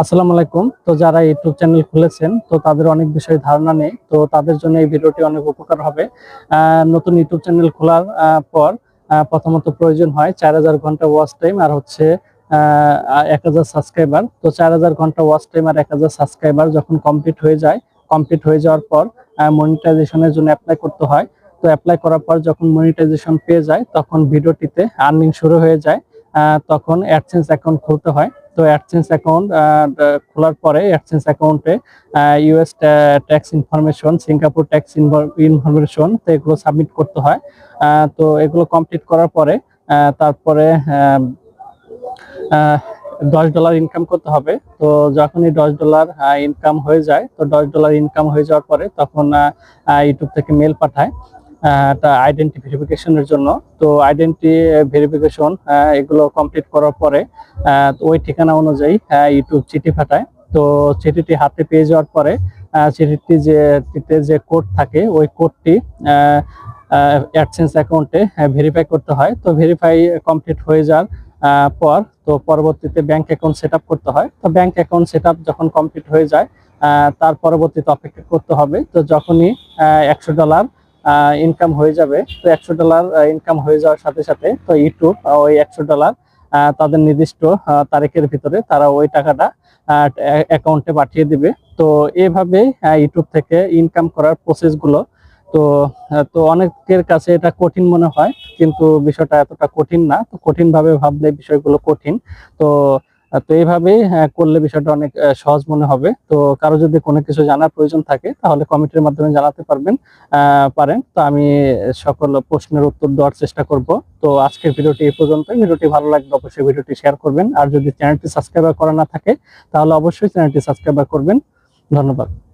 আসসালামু আলাইকুম। তো যারা ইউটিউব চ্যানেল খুলেছেন, তো তাদের অনেক বিষয়ে ধারণা নেই। তো তাদের জন্য এই ভিডিওটি অনেক উপকার হবে। নতুন ইউটিউব চ্যানেল খোলার পর প্রথমত প্রয়োজন হয় চার হাজার ঘণ্টা ওয়াচ টাইম আর হচ্ছে এক হাজার সাবস্ক্রাইবার তো চার হাজার ঘণ্টা ওয়াচ টাইম আর এক হাজার সাবস্ক্রাইবার যখন কমপ্লিট হয়ে যায় কমপ্লিট হয়ে যাওয়ার পর মনিটাইজেশনের জন্য অ্যাপ্লাই করতে হয়। তো অ্যাপ্লাই করার পর যখন মনিটাইজেশন পেয়ে যায়, তখন ভিডিওটিতে আর্নিং শুরু হয়ে যায় তখন অ্যাডসেন্স অ্যাকাউন্ট খুলতে হয়। তো অ্যাডসেন্স অ্যাকাউন্ট খোলার পরে অ্যাডসেন্স অ্যাকাউন্টে US tax information Singapore tax information তো এগুলো সাবমিট করতে হয়। তো এগুলো কমপ্লিট করার পরে তারপরে দশ ডলার ইনকাম করতে হবে। তো যখনই দশ ডলার ইনকাম হয়ে যায়, তো দশ ডলার ইনকাম হয়ে যাওয়ার পরে তখন ইউটিউব থেকে মেল পাঠায়। আইডেন্টি ভেরিফিকেশনের জন্য। তো আইডেন্টি ভেরিফিকেশন এগুলো কমপ্লিট করার পরে ওই ঠিকানা অনুযায়ী ইউটিউব চিঠি ফাটায় তো চিঠিটি হাতে পেয়ে যাওয়ার পরে চিঠিটি যে যে কোড থাকে, ওই কোডটি অ্যাডসেন্স অ্যাকাউন্টে ভেরিফাই করতে হয়। তো ভেরিফাই কমপ্লিট হয়ে যাওয়ার পর, তো পরবর্তীতে ব্যাংক অ্যাকাউন্ট সেট করতে হয়। তো ব্যাংক অ্যাকাউন্ট সেট যখন কমপ্লিট হয়ে যায় তার পরবর্তীতে অপেক্ষা করতে হবে। তো যখনই একশো ডলার ইনকাম হয়ে যাবে। তো একশো ডলার ইনকাম হয়ে যাওয়ার সাথে সাথে তো ইউটিউব ওই একশো ডলার তাদের নির্দিষ্ট তারিখের ভিতরে তারা ওই টাকাটা অ্যাকাউন্টে পাঠিয়ে দিবে। তো এভাবে ইউটিউব থেকে ইনকাম করার প্রসেসগুলো তো তো অনেকের কাছে এটা কঠিন মনে হয়, কিন্তু বিষয়টা এতটা কঠিন না। তো কঠিন ভাবে ভাবলে বিষয়গুলো কঠিন। তো তো এইভাবে করলে বিষয়টা অনেক সহজ মনে হবে। তো কারও যদি কোনো কিছু জানার প্রয়োজন থাকে, তাহলে কমিটির মাধ্যমে জানাতে পারবেন। পারেন। তো আমি সকল প্রশ্নের উত্তর দেওয়ার চেষ্টা করব। তো আজকের ভিডিওটি এই পর্যন্ত ভিডিওটি ভালো লাগবে অবশ্যই ভিডিওটি শেয়ার করবেন। আর যদি চ্যানেলটি সাবস্ক্রাইব করা না থাকে, তাহলে অবশ্যই চ্যানেলটি সাবস্ক্রাইব করবেন। ধন্যবাদ।